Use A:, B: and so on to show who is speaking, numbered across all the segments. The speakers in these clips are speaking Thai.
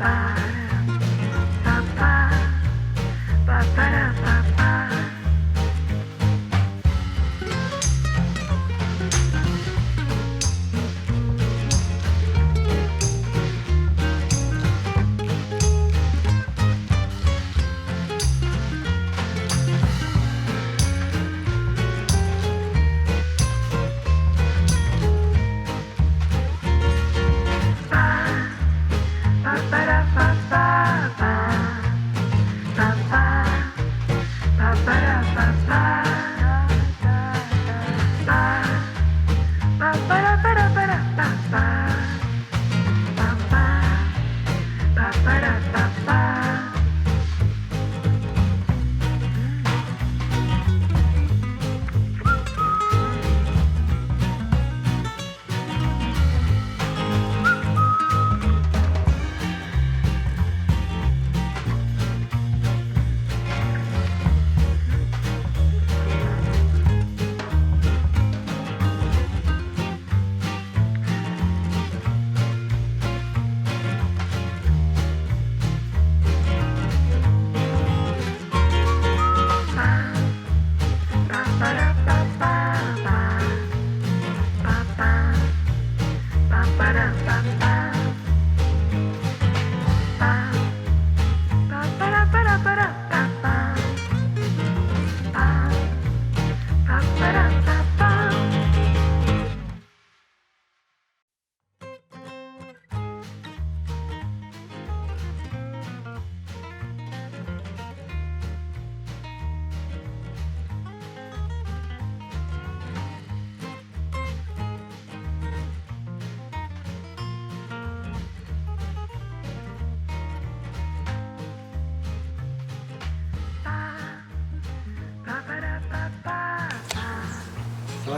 A: ป่า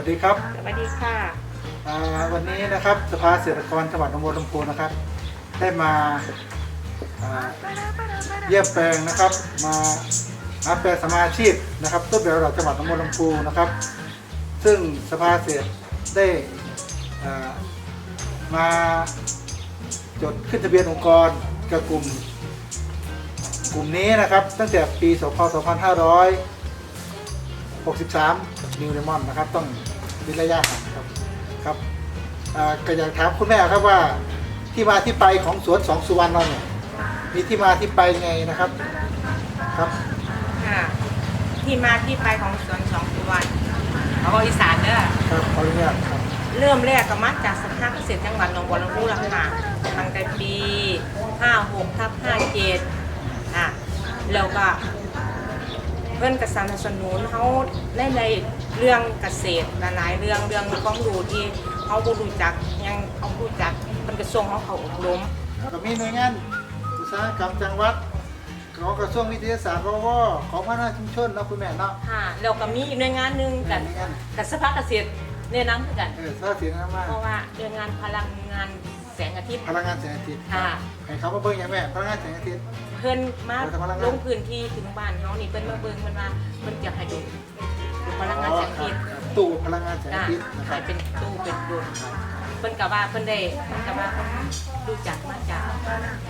A: ดีครับ
B: สวัสดีค่ะ
A: อ่าวันนี้นะครับสภาเกษตรกรจังหวัดหนองบัวลำพูนะครับ ได้มาอ่าเยี่ยมแปลงนะครับ มาหาแปลงสมาชีพนะครับต้นแบบเราจังหวัดหนองบัวลำพูนะครับ ซึ่งสภาเกษตรได้อ่ามาจดขึ้นทะเบียนองค์กรกับกลุ่ม กลุ่มนี้นะครับ ตั้งแต่ปีพศ2563 นิวเรมอนนะครับ ต้อง วิระยะห่างครับครับอ่าก็อยากถามคุณแม่ครับว่าที่มาที่ไปของสวนสองสุวรรณเราเนี่ยมีที่มาที่ไปยังไงนะครับครับ
B: ค่ะที่มาที่ไปของสวนสองสุวรรณเอาบอกอีสานเด้อ
A: ครับขออนุญาตครับ
B: เริ่มแรกก็มาจากสภาเกษตรจังหวัดหนองบัวลำพูแล้วค่ะตั้งแต่ปี 56ทับ57อะแล้วก็ เพื่อนกสนับสนุนเขาได้ในเรื่องเกษตรหลายๆเรื่องเรื่องความรู้ที่เขาบ่รู้จักยังเขารู้จักเป็นกระทรวงเขาเขาอบรม
A: ก็มีหน่วยงานอุตสาหกรรมจังหวัดของกระทรวงวิทยาศาสตร์กวของพัฒนาชุมชนเนาะคุณแม่เนาะ
B: ค่ะแล้วก็มีอีกหน่วยงานหนึ่งกับ
A: หน่วยงาน
B: กับสภาเกษตร แนะนำคือกัน
A: เออถ้าเสียงข้างมาก
B: เพราะว่าหน่วยงานพลังงานแสงอาทิตย์
A: พลังงานแสงอาทิตย์
B: ค่ะ
A: ให้เขามาเบิ่งอย่างแม่พลังงานแสงอาทิตย์
B: เพิ่นมา
A: เออพลังงาน
B: ลงพื้นที่ถึงบ้านเฮานี่เพิ่นมาเบิ่งเพิ่นว่าเพิ่นจะให้ดูดูพลังงานแสงอาทิตย์
A: ครับตู้พลังงานแสงอา
B: จ้ะ
A: ทิตย์นะค
B: ให้
A: รับ
B: เป็นตู้เป็นดวงเพิ่นก็ว่าเพิ่นได้เพิ่นก็ว่าเพิ่นรู้จักมาจาก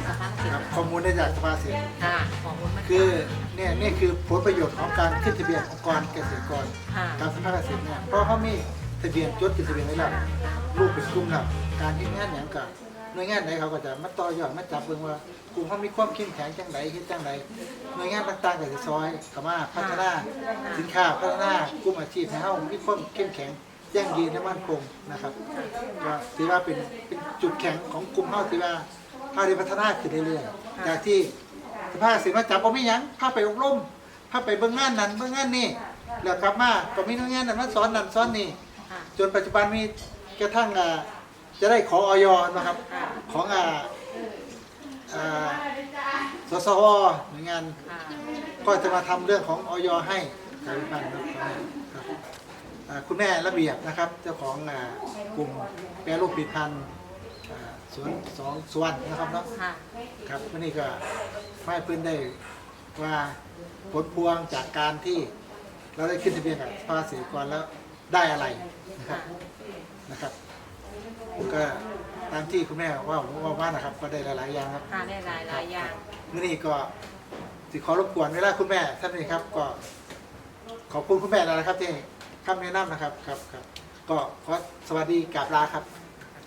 B: สภาเกษ
A: ค
B: ต
A: รับ
B: ร
A: ข้อมูลได้จากสภาเสียง
B: ค่ะของมันมา
A: คือเนี่ยนี่คือผลประโยชน์ของการขึ้นทะเบียนองค์กรเกษตรกร
B: ค่ะ
A: การสภาเกษตรเนี่ยเพราะเขามี ทะเบียนจดขึ้นทะเบียนไว้แล้วรูปเป็นกลุ่มแล้วการที่งานอย่างกับหน่วยงานไหนเขาก็จะมาต่อยอดมาจับเบิ่งว่ากลุ่มเขามีความเข้มแข็งจังไดเฮ็ดจังไดหน่วยงานต่างๆก็สิซอยเข้ามาพัฒนาสินค้าพัฒนากลุ่มอาชีพให้เฮามีความเข้มแข็งยั่งยืนและมั่นคงนะครับก็ถือว่าเป็นเป็นจุดแข็งของกลุ่มเฮาที่ว่าเฮาได้พัฒนาขึ้นเรื่อยๆจากที่สภาพสินมาจับบ่มีหยังพาไปอบรมพาไปเบิ่งงานนั้นเบิ่งงานนี่แล้วกลับมาก็มีหน่วยงานนั้นมาสอนนั่นสอนนี่ จนปัจจุบันมีกระทั่งอ่าจะได้ขอออยนะครับ
B: ค่ะ
A: ของอ่าอ่าสสวหน่วยงาน
B: ค่ะ
A: ก็จะมาทำเรื่องของออยให้สายพันธุ์นะครับอ่าคุณแม่ระเบียบนะครับ เจ้าของอ่ากลุ่มแปรรูปผลิตภัณฑ์อ่าสวนสองสวนนะครับเนาะ
B: ค่ะ
A: ครับวันนี้ก็ให้เพื่อนได้ว่าผลพวงจากการที่เราได้ขึ้นทะเบียนกับภาษีกรแล้ว ได้อะไรนะครับ
B: ค่ะ
A: นะครับผมก็ตามที่คุณแม่ว่าผมว่าว่านะครับ ก็ได้หลายๆอย่างครับ
B: หาได้หลายหลายอย่าง
A: มื่อนี้ก็สิขอรบกวนเวลาคุณแม่ท่านนี้ครับ ก็ขอบคุณคุณแม่แล้วนะครับที่คำแนะนำนะครับครับครับก็ขอสวัสดีกราบลาครับ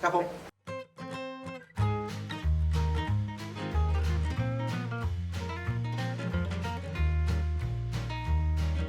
A: ครับผม